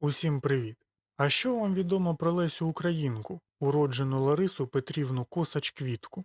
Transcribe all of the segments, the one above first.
Усім привіт! А що вам відомо про Лесю Українку, уроджену Ларису Петрівну Косач Квітку?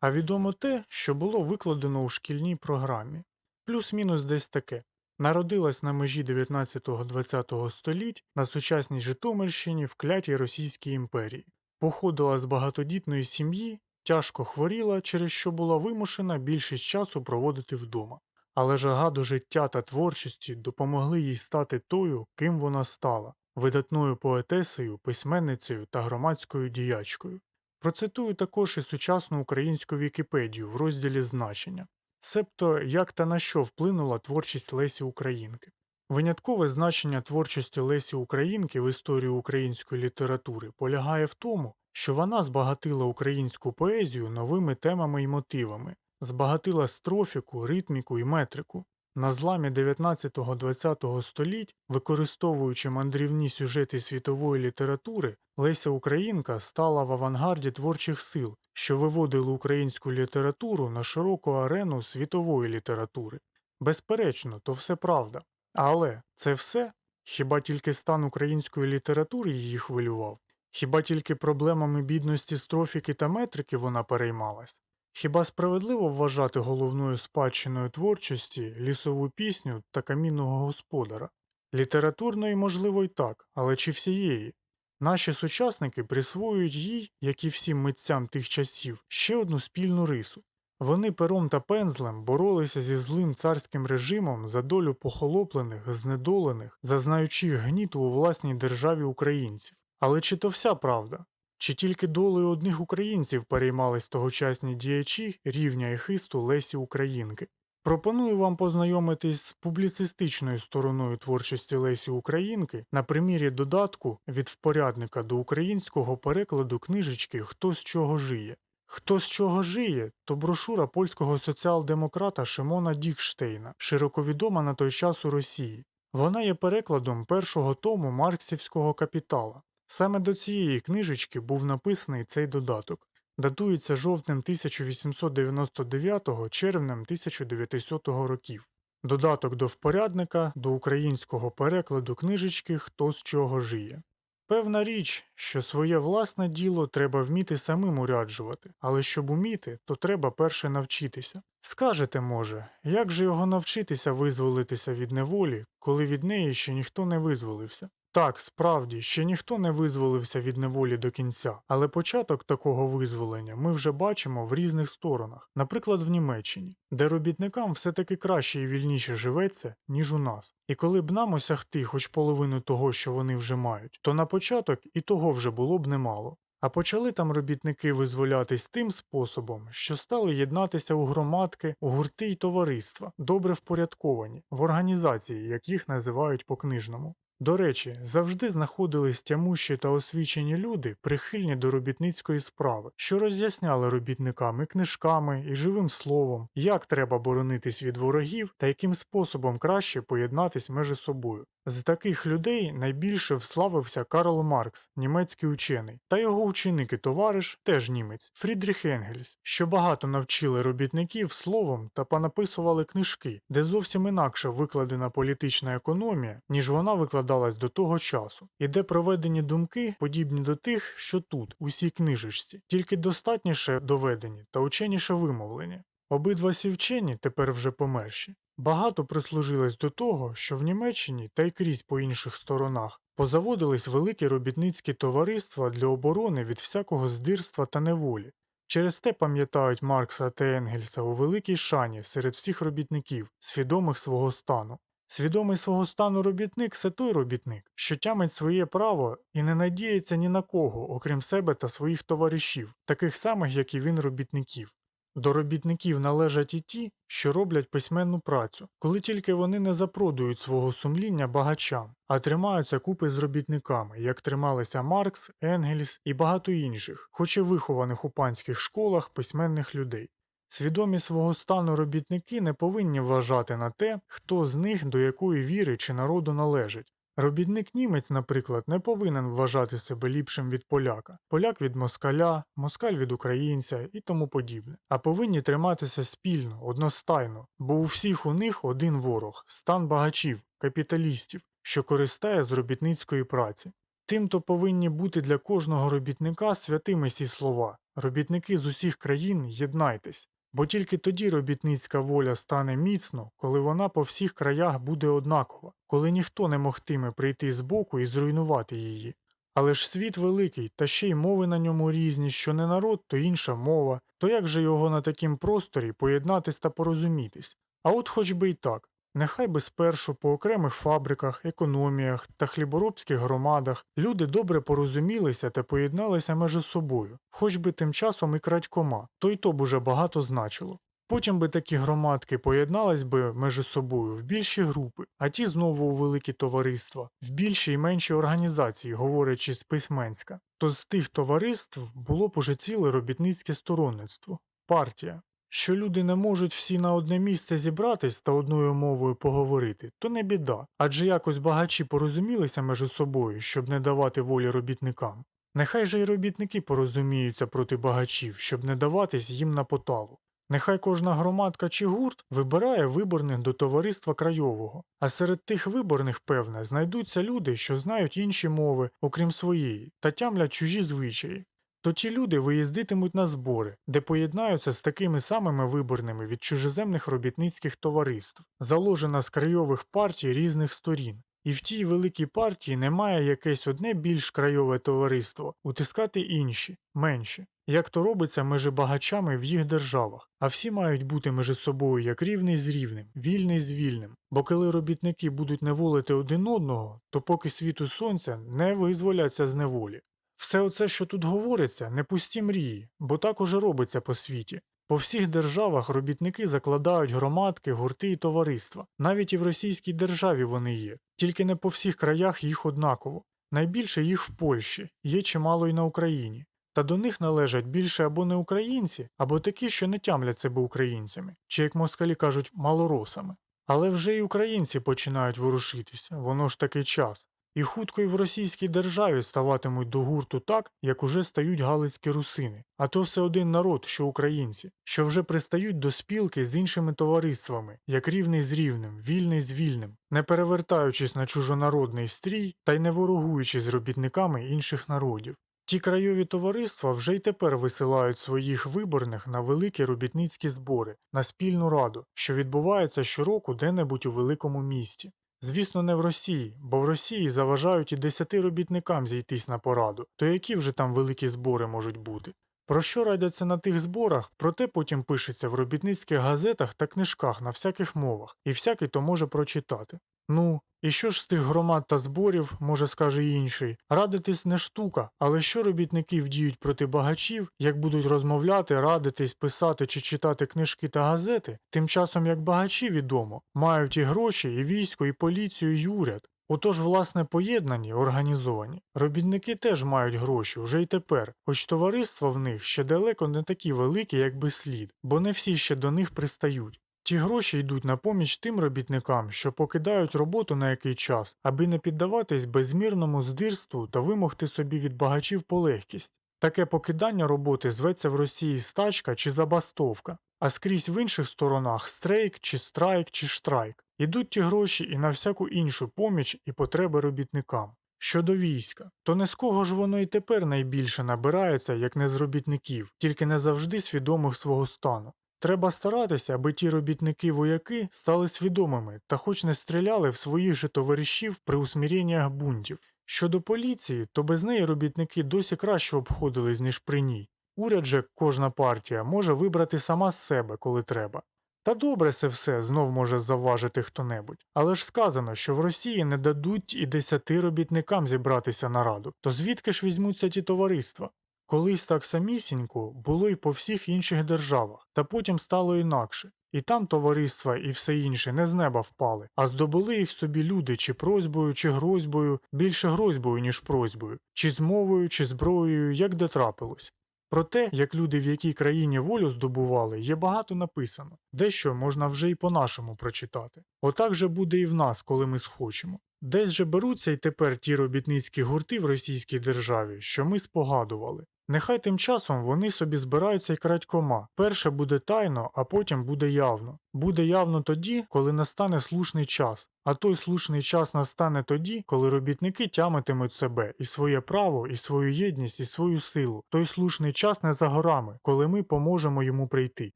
А відомо те, що було викладено у шкільній програмі. Плюс-мінус десь таке. Народилась на межі 19-20 століть на сучасній Житомирщині в клятій Російській імперії. Походила з багатодітної сім'ї, тяжко хворіла, через що була вимушена більшість часу проводити вдома. Але жага до життя та творчості допомогли їй стати тою, ким вона стала видатною поетесою, письменницею та громадською діячкою. Процитую також і сучасну українську Вікіпедію в розділі значення, себто як та на що вплинула творчість Лесі Українки. Виняткове значення творчості Лесі Українки в історії української літератури полягає в тому, що вона збагатила українську поезію новими темами і мотивами, збагатила строфіку, ритміку і метрику. На зламі 19-20 століть, використовуючи мандрівні сюжети світової літератури, Леся Українка стала в авангарді творчих сил, що виводили українську літературу на широку арену світової літератури. Безперечно, то все правда. Але це все? Хіба тільки стан української літератури її хвилював? Хіба тільки проблемами бідності строфіки та метрики вона переймалась? Хіба справедливо вважати головною спадщиною творчості лісову пісню та камінного господара? Літературної, можливо, й так, але чи всієї? Наші сучасники присвоюють їй, як і всім митцям тих часів, ще одну спільну рису. Вони пером та пензлем боролися зі злим царським режимом за долю похолоплених, знедолених, зазнаючих гніту у власній державі українців. Але чи то вся правда? Чи тільки долею одних українців переймались тогочасні діячі рівня і хисту Лесі Українки? Пропоную вам познайомитись з публіцистичною стороною творчості Лесі Українки на примірі додатку від впорядника до українського перекладу книжечки Хто з чого жиє. Хто з чого жиє, то брошура польського соціал-демократа Шимона Дікштейна, широко відома на той час у Росії. Вона є перекладом першого тому марксівського капітала. Саме до цієї книжечки був написаний цей додаток. Датується жовтнем 1899 червнем 1900 років. Додаток до впорядника до українського перекладу книжечки Хто з чого жиє. Певна річ, що своє власне діло треба вміти самим уряджувати, але щоб уміти, то треба перше навчитися. Скажете, може, як же його навчитися визволитися від неволі, коли від неї ще ніхто не визволився? Так, справді, ще ніхто не визволився від неволі до кінця, але початок такого визволення ми вже бачимо в різних сторонах, наприклад, в Німеччині, де робітникам все-таки краще і вільніше живеться, ніж у нас. І коли б нам осягти хоч половину того, що вони вже мають, то на початок і того вже було б немало. А почали там робітники визволятись тим способом, що стали єднатися у громадки, у гурти й товариства, добре впорядковані, в організації, як їх називають по книжному. До речі, завжди знаходились тямущі та освічені люди, прихильні до робітницької справи, що роз'ясняли робітникам і книжками, і живим словом, як треба боронитись від ворогів та яким способом краще поєднатись між собою. З таких людей найбільше вславився Карл Маркс, німецький учений, та його ученик і товариш, теж німець, Фрідріх Енгельс, що багато навчили робітників словом та понаписували книжки, де зовсім інакше викладена політична економія, ніж вона викладалась до того часу, і де проведені думки подібні до тих, що тут, у цій книжечці, тільки достатніше доведені та ученіше вимовлені. Обидва ці вчені, тепер вже померші, багато прислужились до того, що в Німеччині та й крізь по інших сторонах позаводились великі робітницькі товариства для оборони від всякого здирства та неволі. Через те пам'ятають Маркса та Енгельса у великій шані серед всіх робітників, свідомих свого стану. Свідомий свого стану робітник це той робітник, що тямить своє право і не надіється ні на кого, окрім себе та своїх товаришів, таких самих, як і він робітників. До робітників належать і ті, що роблять письменну працю, коли тільки вони не запродують свого сумління багачам, а тримаються купи з робітниками, як трималися Маркс, Енгельс і багато інших, хоч і вихованих у панських школах письменних людей. Свідомі свого стану робітники не повинні вважати на те, хто з них до якої віри чи народу належить. Робітник німець, наприклад, не повинен вважати себе ліпшим від поляка, поляк від москаля, москаль від українця і тому подібне, а повинні триматися спільно, одностайно, бо у всіх у них один ворог стан багачів, капіталістів, що користає з робітницької праці. Тим то повинні бути для кожного робітника святими сі слова. Робітники з усіх країн єднайтесь, бо тільки тоді робітницька воля стане міцно, коли вона по всіх краях буде однакова, коли ніхто не могтиме прийти збоку і зруйнувати її. Але ж світ великий, та ще й мови на ньому різні, що не народ, то інша мова, то як же його на такім просторі поєднатись та порозумітись? А от хоч би й так. Нехай би спершу по окремих фабриках, економіях та хліборобських громадах люди добре порозумілися та поєдналися між собою, хоч би тим часом і крадькома, то й то б уже багато значило. Потім би такі громадки поєднались би між собою в більші групи, а ті знову у великі товариства, в більші і менші організації, говорячи з письменська. То з тих товариств було б уже ціле робітницьке сторонництво, партія. Що люди не можуть всі на одне місце зібратись та одною мовою поговорити, то не біда, адже якось багачі порозумілися між собою, щоб не давати волі робітникам. Нехай же й робітники порозуміються проти багачів, щоб не даватись їм на поталу. Нехай кожна громадка чи гурт вибирає виборних до товариства крайового, а серед тих виборних, певне, знайдуться люди, що знають інші мови, окрім своєї, та тямлять чужі звичаї. То ті люди виїздитимуть на збори, де поєднаються з такими самими виборними від чужеземних робітницьких товариств, заложена з крайових партій різних сторін. І в тій великій партії немає якесь одне більш крайове товариство, утискати інші, менші, як то робиться між багачами в їх державах, а всі мають бути між собою як рівний з рівним, вільний з вільним. Бо коли робітники будуть неволити один одного, то поки світу сонця не визволяться з неволі. Все оце, що тут говориться, не пусті мрії, бо так уже робиться по світі. По всіх державах робітники закладають громадки, гурти і товариства. Навіть і в російській державі вони є, тільки не по всіх краях їх однаково. Найбільше їх в Польщі, є чимало й на Україні. Та до них належать більше або не українці, або такі, що не тямлять себе українцями, чи, як москалі кажуть, малоросами. Але вже й українці починають ворушитися, воно ж таки час. І хутко й в російській державі ставатимуть до гурту так, як уже стають галицькі русини, а то все один народ, що українці, що вже пристають до спілки з іншими товариствами, як рівний з рівним, вільний з вільним, не перевертаючись на чужонародний стрій та й не ворогуючи з робітниками інших народів. Ті крайові товариства вже й тепер висилають своїх виборних на великі робітницькі збори, на спільну раду, що відбувається щороку де-небудь у великому місті. Звісно, не в Росії, бо в Росії заважають і десяти робітникам зійтись на пораду, то які вже там великі збори можуть бути. Про що радяться на тих зборах, проте потім пишеться в робітницьких газетах та книжках на всяких мовах, і всякий то може прочитати. Ну, і що ж з тих громад та зборів, може скаже інший, радитись не штука, але що робітники вдіють проти багачів, як будуть розмовляти, радитись, писати чи читати книжки та газети, тим часом як багачі відомо, мають і гроші, і військо, і поліцію, і уряд. Отож, власне, поєднані, організовані. Робітники теж мають гроші уже й тепер, хоч товариства в них ще далеко не такі великі, як би слід, бо не всі ще до них пристають. Ті гроші йдуть на поміч тим робітникам, що покидають роботу на який час, аби не піддаватись безмірному здирству та вимогти собі від багачів полегкість. Таке покидання роботи зветься в Росії стачка чи забастовка, а скрізь в інших сторонах стрейк чи страйк чи штрайк. Ідуть ті гроші і на всяку іншу поміч і потреби робітникам. Щодо війська, то не з кого ж воно і тепер найбільше набирається, як не з робітників, тільки не завжди свідомих свого стану. Треба старатися, аби ті робітники-вояки стали свідомими та хоч не стріляли в своїх же товаришів при усміреннях бунтів. Щодо поліції, то без неї робітники досі краще обходились, ніж при ній. Уряд же кожна партія може вибрати сама себе, коли треба. Та добре це все знов може завважити хто-небудь. Але ж сказано, що в Росії не дадуть і десяти робітникам зібратися на раду, то звідки ж візьмуться ті товариства? Колись так самісінько було й по всіх інших державах, та потім стало інакше. І там товариства і все інше не з неба впали, а здобули їх собі люди чи просьбою, чи грозьбою, більше грозьбою, ніж просьбою, чи з мовою, чи зброєю, як де трапилось. Про те, як люди в якій країні волю здобували, є багато написано, дещо можна вже й по-нашому прочитати. Отак же буде і в нас, коли ми схочемо. Десь же беруться й тепер ті робітницькі гурти в російській державі, що ми спогадували. Нехай тим часом вони собі збираються й крадькома. Перше буде тайно, а потім буде явно. Буде явно тоді, коли настане слушний час. А той слушний час настане тоді, коли робітники тямитимуть себе і своє право, і свою єдність, і свою силу. Той слушний час не за горами, коли ми поможемо йому прийти.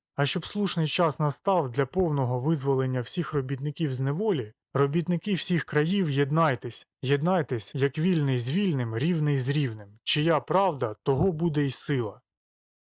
А щоб слушний час настав для повного визволення всіх робітників з неволі, робітники всіх країв єднайтесь, єднайтесь, як вільний з вільним, рівний з рівним. Чия правда, того буде й сила.